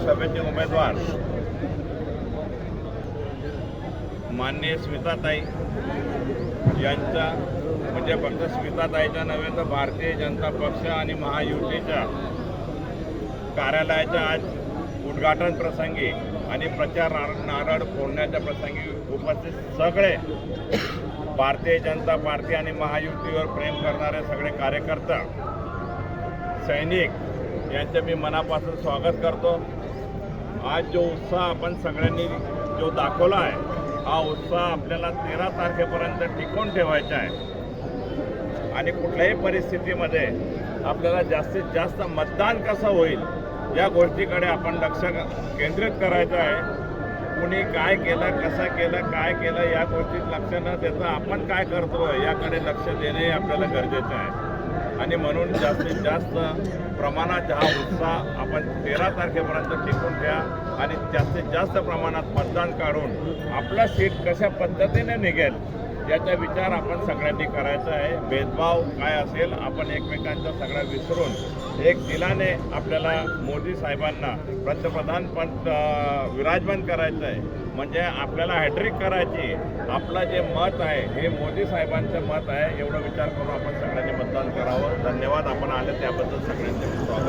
सभेचे उमेदवार माननीय स्मिताताई यांचा म्हणजे फक्त स्मिताताईच्या नव्हे तर भारतीय जनता पक्ष आणि महायुतीच्या कार्यालयाच्या आज उद्घाटन प्रसंगी आणि प्रचार नारळ फोडण्याच्या प्रसंगी उपस्थित सगळे भारतीय जनता पार्टी आणि महायुतीवर प्रेम करणारे सगळे कार्यकर्ता सैनिक यांचे मी मनापासून स्वागत करतो. आज जो उत्साह आपण सगळ्यांनी जो दाखवला आहे हा उत्साह आपल्याला तेरा तारखेपर्यंत टिकून ठेवायचा आहे. आणि कुठल्याही परिस्थितीमध्ये आपल्याला जास्तीत जास्त मतदान कसं होईल या गोष्टीकडे आपण लक्ष केंद्रित करायचं आहे. कुणी काय केलं कसं केलं काय केलं या गोष्टीत लक्ष न देता आपण काय करतो याकडे लक्ष देणे आपल्याला गरजेचं आहे. आणि म्हणून जास्तीत जास्त प्रमाणात हा उत्साह आपण तेरा तारखेपर्यंत टिकून घ्या आणि जास्तीत जास्त प्रमाणात मतदान काढून आपला सीट कशा पद्धतीने निघेल याचा विचार आपण सगळ्यांनी करायचा आहे. भेदभाव काय असेल आपण एकमेकांचा सगळा विसरून एक दिलाने आपल्याला मोदी साहेबांना पंतप्रधान पण विराजमान करायचं आहे. म्हणजे आपल्याला हॅट्रिक करायची आपलं जे मत आहे हे मोदी साहेबांचं मत आहे एवढं विचार करून आपण सगळ्यांनी मतदान करावं. धन्यवाद आपण आले त्याबद्दल सगळ्यांचे स्वागत.